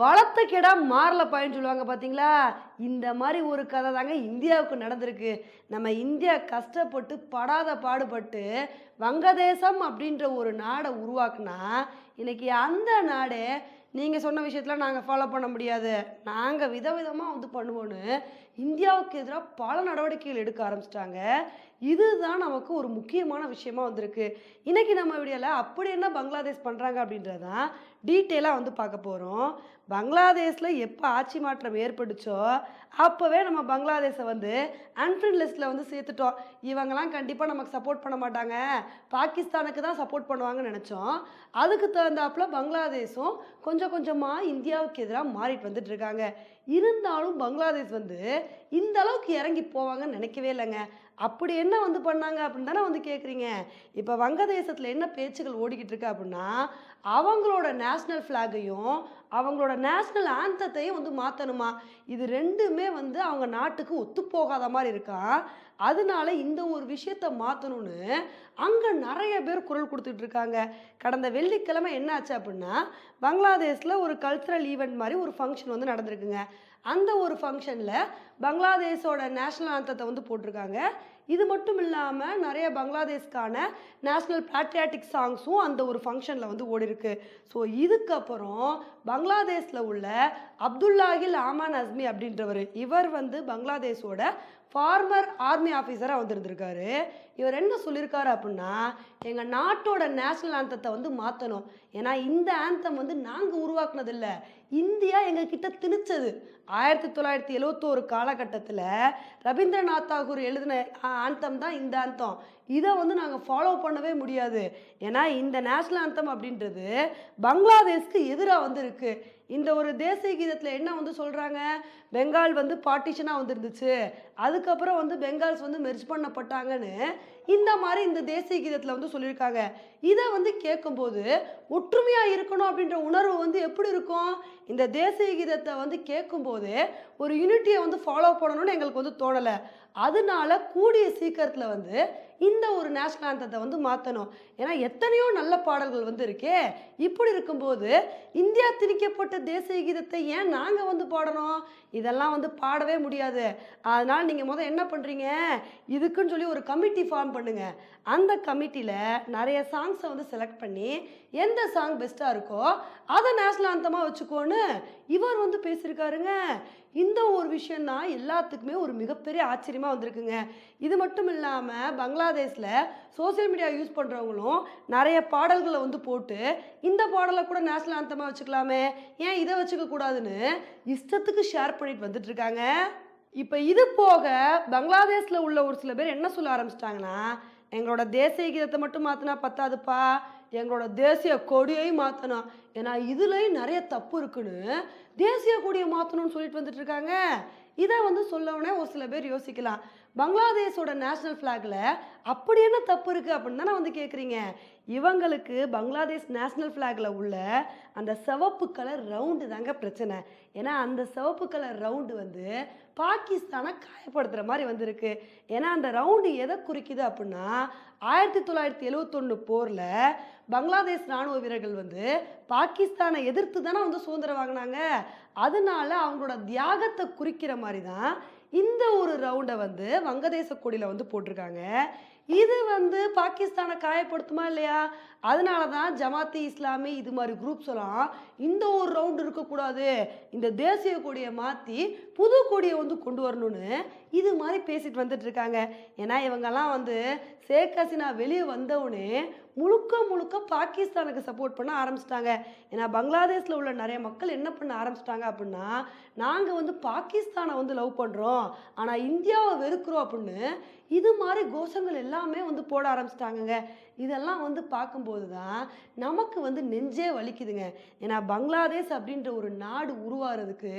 வளர்த்த கெடா மாறல பயன்னு சொல்லுவாங்க பார்த்தீங்களா இந்த மாதிரி ஒரு கதை தாங்க இந்தியாவுக்கு நடந்திருக்கு. நம்ம இந்தியா கஷ்டப்பட்டு படாத பாடுபட்டு வங்கதேசம் அப்படின்ற ஒரு நாடை உருவாக்குனா இன்னைக்கு அந்த நாடே நீங்கள் சொன்ன விஷயத்தில் நாங்கள் ஃபாலோ பண்ண முடியாது. நாங்கள் விதவிதமாக வந்து பண்ணுவோன்னு இந்தியாவுக்கு எதிராக பல நடவடிக்கைகள் எடுக்க ஆரம்பிச்சிட்டாங்க. இதுதான் நமக்கு ஒரு முக்கியமான விஷயமா வந்திருக்கு. இன்னைக்கு நம்ம வீடியோவில் அப்படி என்ன பங்களாதேஷ் பண்ணுறாங்க அப்படின்றதான் டீட்டெயிலாக வந்து பார்க்க போகிறோம் பங்களாதேஷில் எப்போ ஆட்சி மாற்றம் ஏற்பட்டுச்சோ அப்போவே நம்ம பங்களாதேஷை வந்து அன்ஃப்ரெண்ட் லிஸ்ட்டில் வந்து சேர்த்துட்டோம். இவங்கெல்லாம் கண்டிப்பாக நமக்கு சப்போர்ட் பண்ண மாட்டாங்க. பாகிஸ்தானுக்கு தான் சப்போர்ட் பண்ணுவாங்கன்னு நினச்சோம். அதுக்கு தகுந்தாப்புல பங்களாதேஷும் கொஞ்சம் கொஞ்சமாக இந்தியாவுக்கு எதிராக மாறிட்டு வந்துட்டு இருக்காங்க. இருந்தாலும் பங்களாதேஷ் வந்து இந்த அளவுக்கு இறங்கி போவாங்கன்னு நினைக்கவே இல்லைங்க. அப்படி என்ன வந்து பண்ணாங்க அப்படின்னு தானே வந்து கேட்குறீங்க இப்போ வங்கதேசத்தில் என்ன பேச்சுகள் ஓடிக்கிட்டு இருக்கு அப்படின்னா அவங்களோட நேஷ்னல் ஃப்ளாகையும் அவங்களோட நேஷ்னல் ஆந்தத்தையும் வந்து மாற்றணுமா இது ரெண்டுமே வந்து அவங்க நாட்டுக்கு ஒத்துப்போகாத மாதிரி இருக்கா? அதனால இந்த ஒரு விஷயத்த மாற்றணும்னு அங்கே நிறைய பேர் குரல் கொடுத்துட்டு இருக்காங்க. கடந்த வெள்ளிக்கிழமை என்னாச்சு அப்படின்னா பங்களாதேஷில் ஒரு கல்ச்சுரல் ஈவெண்ட் மாதிரி ஒரு ஃபங்க்ஷன் வந்து நடந்திருக்குங்க. அந்த ஒரு ஃபங்க்ஷனில் பங்களாதேஷோட நேஷ்னல் ஆந்தத்தை வந்து போட்டிருக்காங்க. இது மட்டும் இல்லாமல் நிறைய பங்களாதேஷ்கான நேஷ்னல் பேட்ரியாட்டிக் சாங்ஸும் அந்த ஒரு ஃபங்க்ஷனில் வந்து ஓடி இருக்கு ஸோ இதுக்கப்புறம் பங்களாதேஷில் உள்ள அப்துல்லாஹில் ஆமான் அஸ்மி அப்படின்றவர் இவர் வந்து பங்களாதேஷோட ஃபார்மர் ஆர்மி ஆஃபீஸராக வந்திருந்திருக்காரு. இவர் என்ன சொல்லியிருக்காரு அப்படின்னா எங்கள் நாட்டோட நேஷ்னல் ஆந்தத்தை வந்து மாற்றணும் ஏன்னா இந்த ஆந்தம் வந்து நாங்கள் உருவாக்குனதில்லை. இந்தியா எங்ககிட்ட திணிச்சது. ஆயிரத்தி தொள்ளாயிரத்தி எழுவத்தோரு காலகட்டத்தில் ரவீந்திரநாத் தாகூர் எழுதின ஆந்தம் தான் இந்த ஆந்தம் இதை வந்து நாங்கள் ஃபாலோ பண்ணவே முடியாது. ஏன்னா இந்த நேஷ்னல் ஆந்தம் அப்படின்றது பங்களாதேஷ்க்கு எதிராக வந்து இந்த ஒரு தேசிய கீதத்தில் என்ன வந்து சொல்கிறாங்க பெங்கால் வந்து பார்ட்டிஷனாக வந்துருந்துச்சு. அதுக்கப்புறம் வந்து பெங்கால்ஸ் வந்து மெர்ஜ் பண்ணப்பட்டாங்கன்னு இந்த மாதிரி இந்த தேசிய கீதத்தில் வந்து சொல்லியிருக்காங்க. இதை வந்து கேட்கும்போது ஒற்றுமையாக இருக்கணும் அப்படின்ற உணர்வு வந்து எப்படி இருக்கும்? இந்த தேசிய கீதத்தை வந்து கேட்கும்போது ஒரு யூனிட்டியை வந்து ஃபாலோ பண்ணணும்னு எங்களுக்கு வந்து தோணலை. அதனால கூடிய சீக்கிரத்தில் வந்து இந்த ஒரு நேஷ்னல் ஆந்தத்தை வந்து மாற்றணும் ஏன்னா எத்தனையோ நல்ல பாடல்கள் வந்து இருக்கே. இப்படி இருக்கும்போது இந்தியா திணிக்கப்பட்ட தேசிய கீதத்தை ஏன் நாங்கள் வந்து பாடணும்? இதெல்லாம் வந்து பாடவே முடியாது. அதனால் நீங்கள் முதல் என்ன பண்ணுறீங்க இதுக்குன்னு சொல்லி ஒரு கமிட்டி ஃபார்ம் பண்ணுங்கள் அந்த கமிட்டியில் நிறைய சாங்ஸை வந்து செலக்ட் பண்ணி எந்த சாங் பெஸ்ட்டாக இருக்கோ அதை நேஷ்னல் ஆந்தமாக வச்சுக்கோன்னு இவர் வந்து பேசியிருக்காருங்க. இந்த ஒரு விஷயம் தான் எல்லாத்துக்குமே ஒரு மிகப்பெரிய ஆச்சரியமாக வந்திருக்குங்க. இது மட்டும் இல்லாமல் பங்களாதேஷில் சோஷியல் மீடியா யூஸ் பண்ணுறவங்களும் நிறைய பாடல்களை வந்து போட்டு இந்த பாடலை கூட நேஷ்னல் ஆந்தமாக வச்சுக்கலாமே ஏன் இதை வச்சுக்க கூடாதுன்னு இஷ்டத்துக்கு ஷேர் பண்ணிட்டு வந்துட்டு இருக்காங்க. இப்போ இது போக பங்களாதேஷில் உள்ள ஒரு சில பேர் என்ன சொல்ல ஆரம்பிச்சிட்டாங்கன்னா எங்களோட தேசிய கீதத்தை மட்டும் மாற்றினா பத்தாதுப்பா. எங்களோட தேசிய கொடியையும் மாற்றணும் ஏன்னா இதுலேயும் நிறைய தப்பு இருக்குன்னு தேசிய கொடியை மாற்றணும்னு சொல்லிட்டு வந்துட்டு இருக்காங்க. இதை வந்து சொல்லவுனே ஒரு சில பேர் யோசிக்கலாம். பங்களாதேஷோட நேஷ்னல் ஃப்ளாகில் அப்படி என்ன தப்பு இருக்குது அப்படின்னு தானே வந்து கேட்குறீங்க இவங்களுக்கு பங்களாதேஷ் நேஷ்னல் ஃப்ளாகில் உள்ள அந்த சிவப்பு கலர் ரவுண்டு தாங்க பிரச்சனை. ஏன்னா அந்த சிவப்பு கலர் ரவுண்டு வந்து பாகிஸ்தானை காயப்படுத்துகிற மாதிரி வந்திருக்கு. ஏன்னா அந்த ரவுண்டு எதை குறிக்குது அப்படின்னா ஆயிரத்தி தொள்ளாயிரத்தி எழுவத்தொன்று போரில் பங்களாதேஷ் ராணுவ வீரர்கள் வந்து பாகிஸ்தானை எதிர்த்து தானே வந்து சுதந்திரம் வாங்கினாங்க. அதனால அவங்களோட தியாகத்தை குறிக்கிற மாதிரி தான் இந்த ஒரு ரவுண்டை வந்து வங்கதேச கொடியில் வந்து போட்டிருக்காங்க. இது வந்து பாகிஸ்தானை காயப்படுத்துமா இல்லையா? அதனால தான் ஜமாத்தி இஸ்லாமி இது மாதிரி குரூப்ஸ் எல்லாம் இந்த ஒரு ரவுண்டு இருக்கக்கூடாது. இந்த தேசிய கொடியை மாற்றி புது கொடியை வந்து கொண்டு வரணும்னு இது மாதிரி பேசிட்டு வந்துட்டு இருக்காங்க. ஏன்னா இவங்கெல்லாம் வந்து ஷேக் ஹசீனா வெளியே வந்தவுடனே முழுக்க முழுக்க பாகிஸ்தானுக்கு சப்போர்ட் பண்ண ஆரம்பிச்சிட்டாங்க. ஏன்னா பங்களாதேஷில் உள்ள நிறைய மக்கள் என்ன பண்ண ஆரம்பிச்சிட்டாங்க அப்படின்னா நாங்கள் வந்து பாகிஸ்தானை வந்து லவ் பண்ணுறோம் ஆனால் இந்தியாவை வெறுக்கிறோம் அப்படின்னு இது மாதிரி கோஷங்கள் எல்லாமே வந்து போட ஆரம்பிச்சிட்டாங்கங்க. இதெல்லாம் வந்து பார்க்கும்போது தான் நமக்கு வந்து நெஞ்சே வலிக்குதுங்க. ஏன்னா பங்களாதேஷ் அப்படின்ற ஒரு நாடு உருவாகிறதுக்கு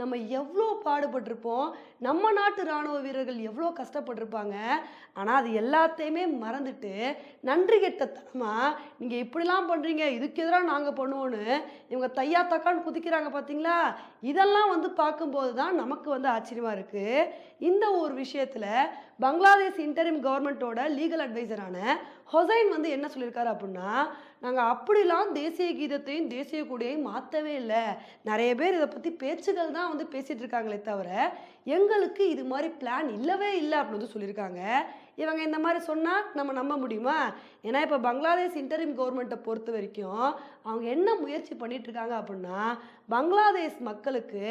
நம்ம எவ்வளோ பாடுபட்டிருப்போம் நம்ம நாட்டு இராணுவ வீரர்கள் எவ்வளோ கஷ்டப்பட்டிருப்பாங்க ஆனால் அது எல்லாத்தையுமே மறந்துட்டு நன்றி கெட்டத்தனமாக நீங்கள் இப்படிலாம் பண்ணுறீங்க இதுக்கு எதிராக நாங்கள் பண்ணுவோன்னு இவங்க தையா தக்கான்னு குதிக்கிறாங்க பார்த்தீங்களா இதெல்லாம் வந்து பார்க்கும்போது தான் நமக்கு வந்து ஆச்சரியமாக இருக்குது இந்த ஒரு விஷயத்தில் பங்களாதேஷ் இன்டரிம் கவர்மெண்ட்டோட லீகல் அட்வைசரான ஹொசைன் வந்து என்ன சொல்லியிருக்காரு அப்படின்னா நாங்கள் அப்படிலாம் தேசிய கீதத்தையும் தேசிய கொடியையும் மாற்றவே இல்லை. நிறைய பேர் இதை பற்றி பேச்சுகள் தான் வந்து பேசிகிட்டு இருக்காங்களே தவிர எங்களுக்கு இது மாதிரி பிளான் இல்லவே இல்லை அப்படின்னு வந்து சொல்லியிருக்காங்க. இவங்க இந்த மாதிரி சொன்னால் நம்ம நம்ப முடியுமா? ஏன்னா இப்போ பங்களாதேஷ் இன்டரிம் கவர்மெண்ட்டை பொறுத்த வரைக்கும் அவங்க என்ன முயற்சி பண்ணிகிட்ருக்காங்க அப்படின்னா பங்களாதேஷ் மக்களுக்கு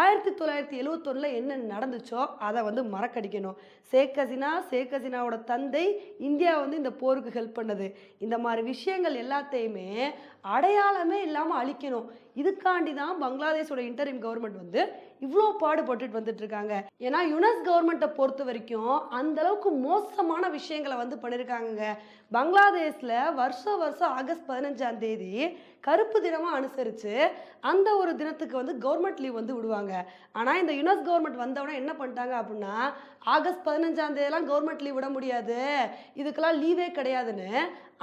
ஆயிரத்தி தொள்ளாயிரத்தி எழுவத்தொன்னில் என்ன நடந்துச்சோ அதை வந்து மறக்கடிக்கணும். ஷேக் ஹசினா ஷேக் ஹசினாவோட தந்தை இந்தியா வந்து இந்த போருக்கு ஹெல்ப் பண்ணது. இந்த மாதிரி விஷயங்கள் எல்லாத்தையுமே அடையாளமே இல்லாமல் அழிக்கணும். இதுக்காண்டி தான் பங்களாதேஷோட இன்டரிம் கவர்மெண்ட் வந்து இவ்வளோ பாடுபட்டுட்டு வந்துட்டு இருக்காங்க ஏன்னா யுனஸ் கவர்மெண்ட்டை பொறுத்த வரைக்கும் அந்த அளவுக்கு மோசமான விஷயங்களை வந்து பண்ணியிருக்காங்க பங்களாதேஷில் வருஷம் வருஷம் ஆகஸ்ட் பதினஞ்சாம் தேதி கருப்பு தினமாக அனுசரித்து அந்த ஒரு தினத்துக்கு வந்து கவர்மெண்ட் லீவ் வந்து விடுவாங்க. ஆனால் இந்த யுனஸ் கவர்மெண்ட் வந்தவொடனே என்ன பண்ணிட்டாங்க அப்படின்னா ஆகஸ்ட் பதினஞ்சாம் தேதியெல்லாம் கவர்மெண்ட் லீவ் விட முடியாது. இதுக்கெல்லாம் லீவே கிடையாதுன்னு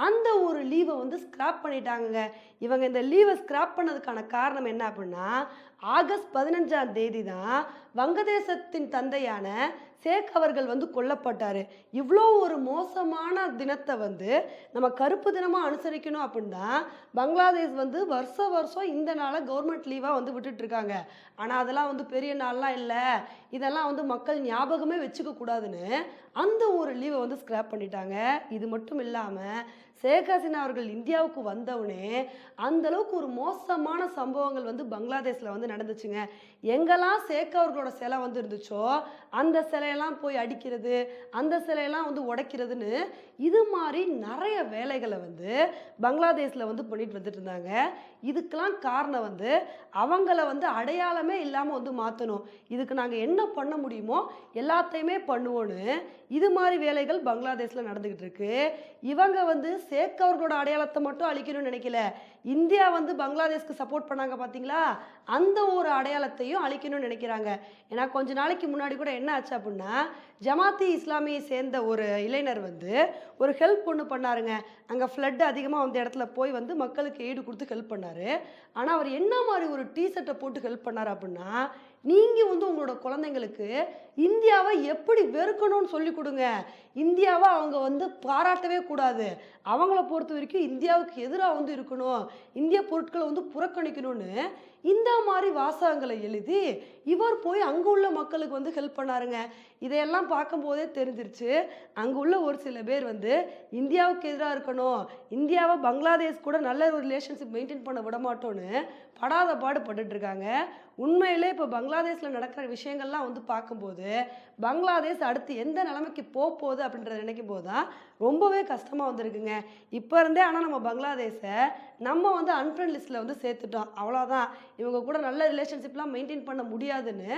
அந்த ஒரு லீவை வந்து ஸ்கிராப் பண்ணிட்டாங்க இவங்க இந்த லீவை ஸ்கிராப் பண்ணதுக்கான காரணம் என்ன அப்படின்னா ஆகஸ்ட் பதினஞ்சாம் தேதி தான் வங்கதேசத்தின் தந்தையான சேக் அவர்கள் வந்து கொல்லப்பட்டார். இவ்வளோ ஒரு மோசமான தினத்தை வந்து நம்ம கருப்பு தினமாக அனுசரிக்கணும் அப்படின்னா பங்களாதேஷ் வந்து வருஷ வருஷம் இந்த நாளை கவர்மெண்ட் லீவாக வந்து விட்டுட்ருக்காங்க ஆனால் அதெல்லாம் வந்து பெரிய நாள்லாம் இல்லை. இதெல்லாம் வந்து மக்கள் ஞாபகமே வச்சுக்கக்கூடாதுன்னு அந்த ஒரு லீவை வந்து ஸ்க்ராப் பண்ணிட்டாங்க. இது மட்டும் இல்லாமல் ஷேக் ஹசீனா அவர்கள் இந்தியாவுக்கு வந்தவுடனே அந்த அளவுக்கு ஒரு மோசமான சம்பவங்கள் வந்து பங்களாதேஷில் வந்து நடந்துச்சுங்க. எங்கெல்லாம் சேக்கவர்களோட சிலை வந்து இருந்துச்சோ அந்த சிலையெல்லாம் போய் அடிக்கிறது அந்த சிலையெல்லாம் வந்து உடைக்கிறதுன்னு இது மாதிரி நிறைய வேலைகளை வந்து பங்களாதேஷில் வந்து பண்ணிட்டு வந்துட்டு இருந்தாங்க. இதுக்கெல்லாம் காரணம் வந்து அவங்கள வந்து அடையாளமே இல்லாமல் வந்து மாற்றணும் இதுக்கு நாங்கள் என்ன பண்ண முடியுமோ எல்லாத்தையுமே பண்ணுவோன்னு இது மாதிரி வேலைகள் பங்களாதேஷில் நடந்துக்கிட்டு இருக்கு. இவங்க வந்து சேக்கவர்களோட அடையாளத்தை மட்டும் அழிக்கணும்னு நினைக்கல. இந்தியா வந்து பங்களாதேஷ்க்கு சப்போர்ட் பண்ணாங்க பார்த்தீங்களா அந்த ஒரு அடையாளத்தையும் அழிக்கணும்னு நினைக்கிறாங்க. ஏன்னா கொஞ்ச நாளைக்கு முன்னாடி கூட என்ன ஆச்சு அப்படின்னா ஜமாத்தி இஸ்லாமியை சேர்ந்த ஒரு இளைஞர் வந்து ஒரு ஹெல்ப் ஒன்று பண்ணாருங்க. அங்கே ஃப்ளட் அதிகமாக அந்த இடத்துல போய் வந்து மக்களுக்கு ஈடு கொடுத்து ஹெல்ப் பண்ணார். ஆனால் அவர் என்ன மாதிரி ஒரு டிஷர்ட்டை போட்டு ஹெல்ப் பண்ணார் அப்படின்னா நீங்கள் வந்து உங்களோட குழந்தைங்களுக்கு இந்தியாவை எப்படி வெறுக்கணும்னு சொல்லி கொடுங்க. இந்தியாவை அவங்க வந்து பாராட்டவே கூடாது. அவங்கள பொறுத்த வரைக்கும் இந்தியாவுக்கு எதிராக வந்து இருக்கணும். இந்திய பொருட்களை வந்து புறக்கணிக்கணும்னு இந்த மாதிரி வாசகங்களை எழுதி இவர் போய் அங்கே உள்ள மக்களுக்கு வந்து ஹெல்ப் பண்ணாருங்க. இதையெல்லாம் பார்க்கும்போதே தெரிஞ்சிருச்சு. அங்கே உள்ள ஒரு சில பேர் வந்து இந்தியாவுக்கு எதிராக இருக்கணும். இந்தியாவை பங்களாதேஷ் கூட நல்ல ஒரு ரிலேஷன்ஷிப் மெயின்டைன் பண்ண விட மாட்டோன்னு படாத பாடு பட்டுட்ருக்காங்க உண்மையிலே இப்போ பங்களாதேஷில் நடக்கிற விஷயங்கள்லாம் வந்து பார்க்கும்போது பங்களாதேஷ் அடுத்து எந்த நிலைமைக்கு போகுது அப்படின்றத நினைக்கும் போது தான் ரொம்பவே கஷ்டமாக வந்திருக்குங்க. இப்போ இருந்தே ஆனால் நம்ம பங்களாதேஷை நம்ம வந்து அன்ஃப்ரெண்ட் லிஸ்ட்டில் வந்து சேர்த்துட்டோம். அவ்வளோதான் இவங்க கூட நல்ல ரிலேஷன்ஷிப்லாம் மெயின்டைன் பண்ண முடியாதுன்னு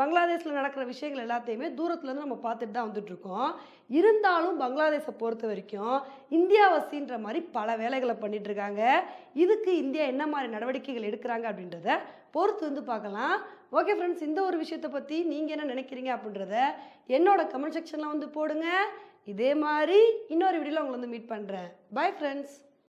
பங்களாதேஷில் நடக்கிற விஷயங்கள் எல்லாத்தையுமே தூரத்துலேருந்து நம்ம பார்த்துட்டு தான் வந்துட்டுருக்கோம் இருந்தாலும் பங்களாதேஷை பொறுத்த வரைக்கும் இந்தியாவசின்ற மாதிரி பல வேலைகளை பண்ணிட்டு இருக்காங்க இதுக்கு இந்தியா என்ன மாதிரி நடவடிக்கைகள் எடுக்கிறாங்க அப்படின்றத பொறுத்து வந்து பார்க்கலாம். ஓகே ஃப்ரெண்ட்ஸ் இந்த ஒரு விஷயத்தை பற்றி நீங்கள் என்ன நினைக்கிறீங்க அப்படின்றத என்னோட கமெண்ட் செக்ஷனில் வந்து போடுங்க. இதே மாதிரி இன்னொரு வீடியோவில் உங்களை வந்து மீட் பண்ணுறேன் பாய் ஃப்ரெண்ட்ஸ்